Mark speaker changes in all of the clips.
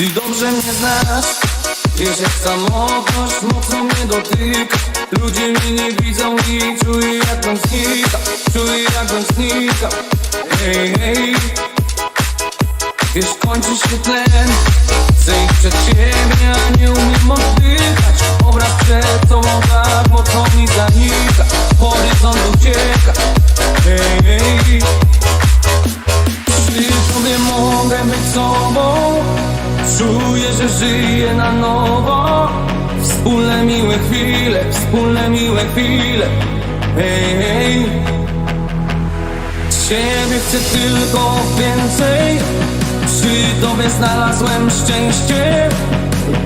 Speaker 1: Ty dobrze mnie znasz Wiesz jak samotność mocno mnie dotyka. Ludzie mnie nie widzą i czuję jak on znika. Czuję jak on znika. Hej, hej. Wiesz kończy się tlen. Iść przed siebie, a nie umiem oddychać. Obraz przed tobą tak mocno mi zanika. Horyzont ucieka. Hej, hej. Przy tobie mogę być sobą Czuję, że żyję na nowo. Wspólne miłe chwile, wspólne miłe chwile. Hej, hej. Ciebie chcę tylko więcej. Przy tobie znalazłem szczęście.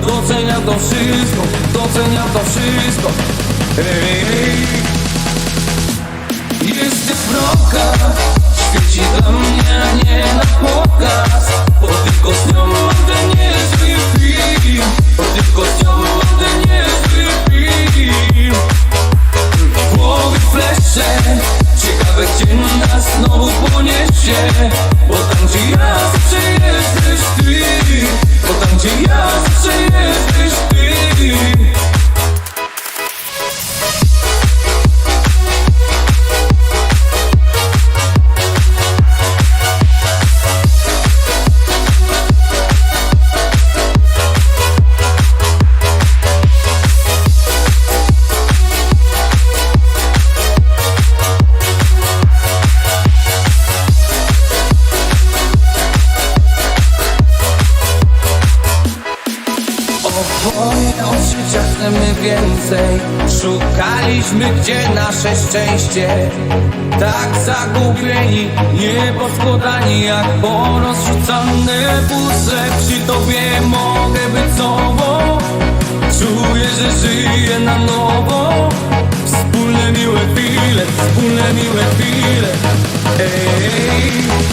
Speaker 1: Doceniam to wszystko, doceniam to wszystko. Hej, hej Jesteś wroga Świeci dla mnie, Oboje od życia chcemy więcej. Szukaliśmy gdzie nasze szczęście. Tak zagubieni, nieposkładani Jak porozrzucane puzzle Przy tobie mogę być sobą. Czuję, że żyję na nowo. Wspólne miłe chwile, wspólne miłe chwile. Ej, Ciebie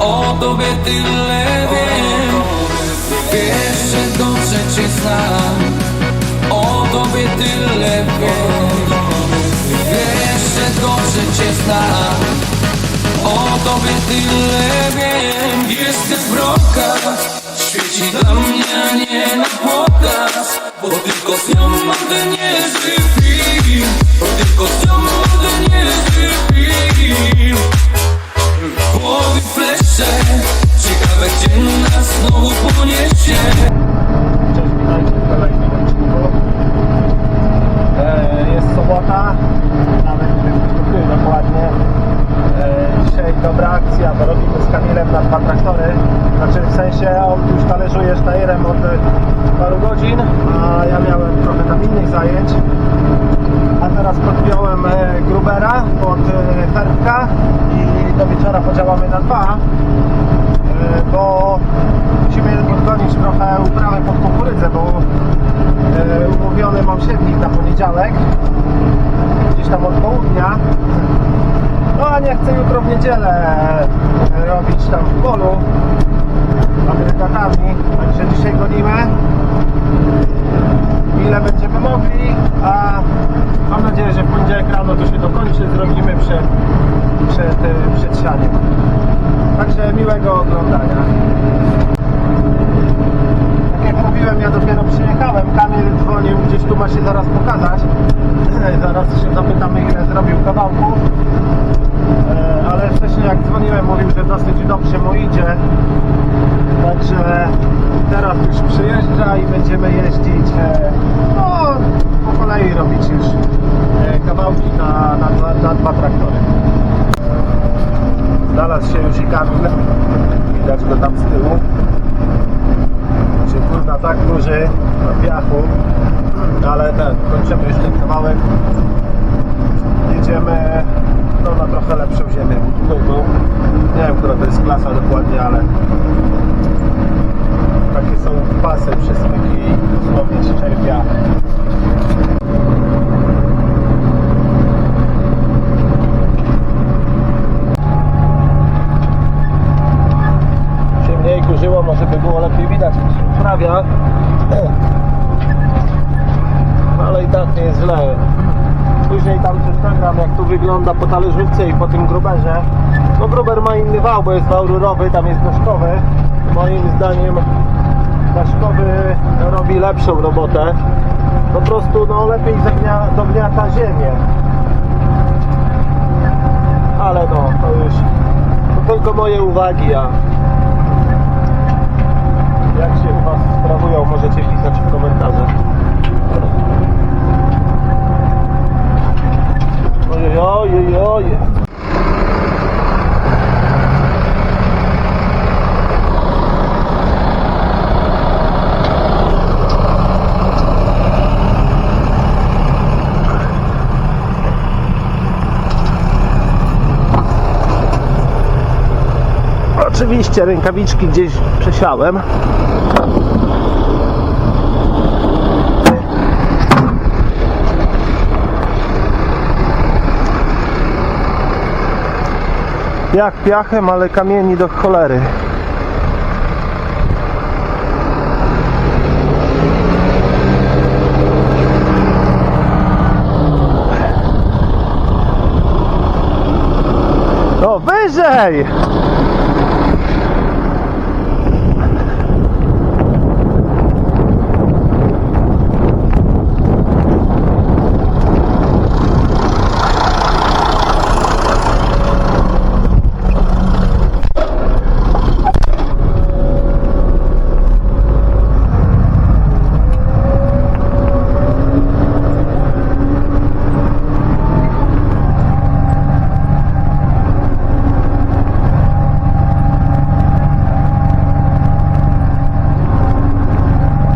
Speaker 1: O tobie tyle wiem. Wiesz, że dobrze cię znam. O tobie tyle wiem. Wiesz, że dobrze cię znam. O tobie tyle wiem. Jestem wroga Świeci dla mnie, a nie na pokaz Bo tylko z nią mogę niezły film
Speaker 2: zajęć. A teraz podpiąłem e, Grubera pod e, Ferbka i do wieczora podziałamy na dwa. E, bo musimy podgonić trochę uprawę pod kukurydzę, bo umówiony mam siewnik na poniedziałek, gdzieś tam od południa. No a nie chcę jutro w niedzielę robić tam w polu kawałku. E, ale wcześniej jak dzwoniłem, mówił, że dosyć dobrze mu idzie. Także teraz już przyjeżdża i będziemy jeździć e, no, po kolei robić już e, kawałki na, na, dwa, na dwa traktory. Znalazł się już i Kamil. Widać go tam z tyłu. Czy kurna tak duży na piachu. Kurzyło, może by było lepiej widać, uprawia. Ale i tak nie jest źle. Później tam coś nagram, jak tu wygląda po talerzówce i po tym gruberze. No gruber ma inny wał, bo jest wał rurowy, tam jest deszkowy. Moim zdaniem deszkowy robi lepszą robotę. Po prostu no, lepiej dogniata ziemię. Ale no, to już to tylko moje uwagi, a jak się u Was sprawują, możecie pisać w komentarzach. Ojej, ojej, ojej. Oczywiście rękawiczki gdzieś przesiałem. Jak piachem, ale kamieni do cholery. No wyżej!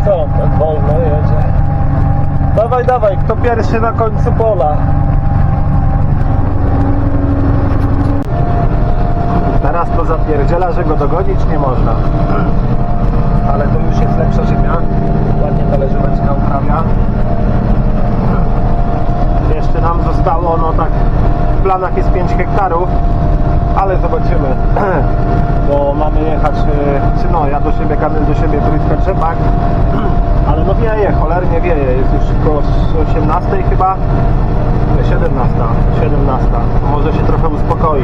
Speaker 2: Co on tak wolno jedzie? Dawaj, dawaj, pierwszy na końcu pola? Teraz to zapierdziela, że go dogonić nie można. Ale to już jest lepsza ziemia. Ładnie talerzóweczka uprawia. Jeszcze nam zostało, no tak, w planach jest 5 hektarów, ale zobaczymy. Bo mamy jechać, y, czy no, ja do siebie, Kamil do siebie trójska rzepak, ale no wieje, cholernie wieje, jest już koło 18 chyba, Nie, 17, 17, to może się trochę uspokoi,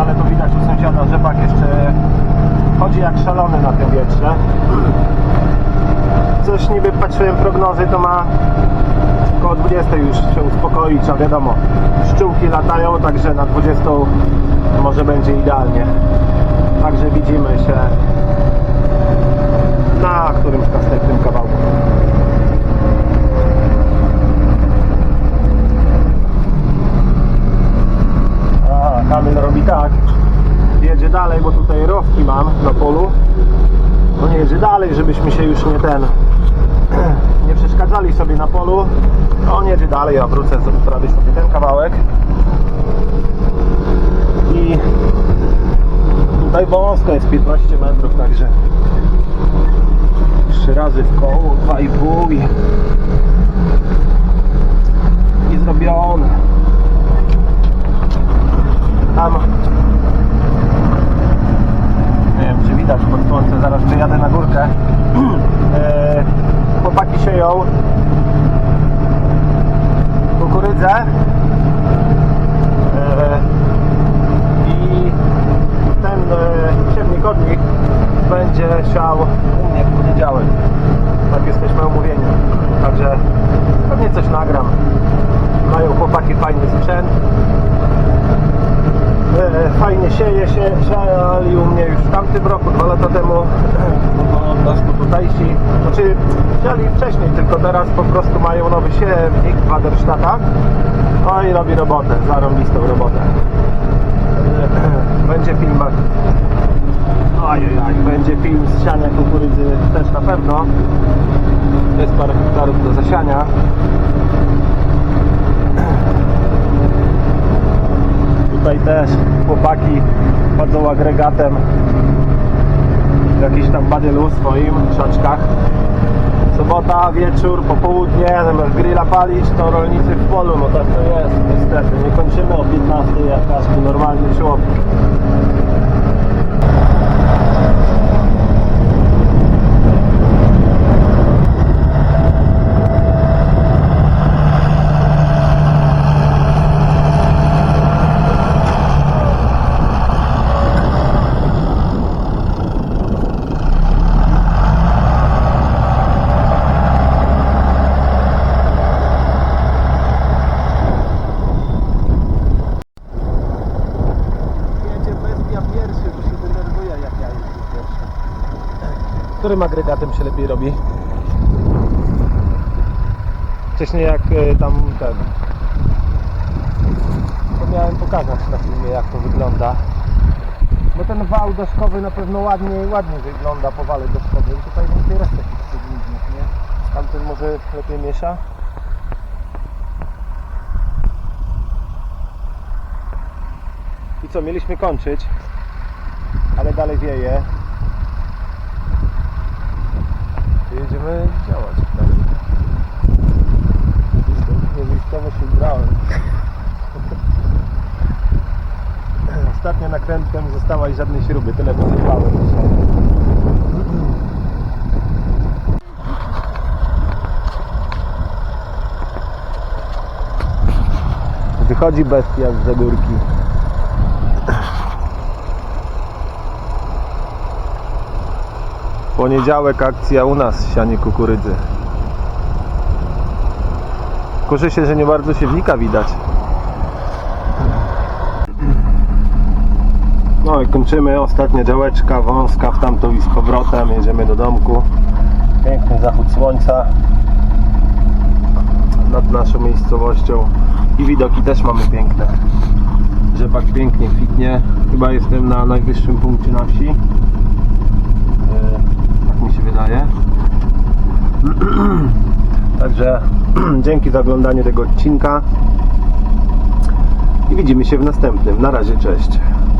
Speaker 2: ale to widać u sąsiada rzepak jeszcze chodzi jak szalony na tym wietrze. Coś niby patrzyłem prognozy, to ma koło 20 już się uspokoić, a wiadomo, pszczółki latają, także na 20 może będzie idealnie. Także widzimy się na którymś następnym kawałku. A, Kamil robi tak, jedzie dalej, bo tutaj rowki mam na polu. No nie jedzie dalej, żebyśmy się już nie ten nie przeszkadzali sobie na polu. No on jedzie dalej, ja wrócę prawie sobie ten kawałek. I tutaj wąsko jest 15 metrów, także trzy razy w koło, 2,5 i, i zrobione. Tam nie wiem czy widać pod słońce, zaraz przejadę na górkę. E, Chłopaki sieją. Kukurydzę E, i ten e, siewnik od nich będzie siał u mnie w poniedziałek. Tak jesteśmy umówieni. Także pewnie coś nagram. Mają chłopaki fajny sprzęt. E, Fajnie sieje się, siali u mnie już w tamtym roku, dwa lata temu. No, po prostu tutajsi. Znaczy, siali wcześniej, tylko teraz po prostu mają nowy siewnik w Waderstata. No i robi robotę, zarąbistą robotę. Będzie film. Ajajaj, będzie film z siania kukurydzy też na pewno. Jest parę hektarów do zasiania. Tutaj też chłopaki chodzą agregatem w jakiś tam badylu swoim szaczkach. Sobota, wieczór, popołudnie, zamiast grilla palić, to rolnicy w polu, no tak to jest, niestety. Nie kończymy o 15 jak każdy normalny człowiek. Jedzie bestia pierwszy, bo się denerwuje jak ja jeżdżę pierwszy. Którym agregatem się lepiej robi? Wcześniej jak y, tam ten... To miałem pokazać na filmie jak to wygląda. Bo ten wał deszkowy na pewno ładniej, ładniej wygląda po wale deszkowym. Tutaj więcej resztek jest przygniźnych, nie? Tamten może lepiej miesza? I co, mieliśmy kończyć, ale dalej wieje. To jedziemy działać dalej. Niewyjściowo się ubrałem. Ostatnia nakrętka mi została i żadnej śruby, tyle dzisiaj. Wychodzi bestia z górki. Poniedziałek akcja u nas, sianie kukurydzy. Kurzy się, że nie bardzo siewnika widać. No i kończymy, ostatnia działeczka wąska w tamtą i z powrotem, jedziemy do domku. Piękny zachód słońca nad naszą miejscowością i widoki też mamy piękne. Rzepak pięknie kwitnie, chyba jestem na najwyższym punkcie na wsi. Tak mi się wydaje. Także dzięki za oglądanie tego odcinka i widzimy się w następnym. Na razie, cześć.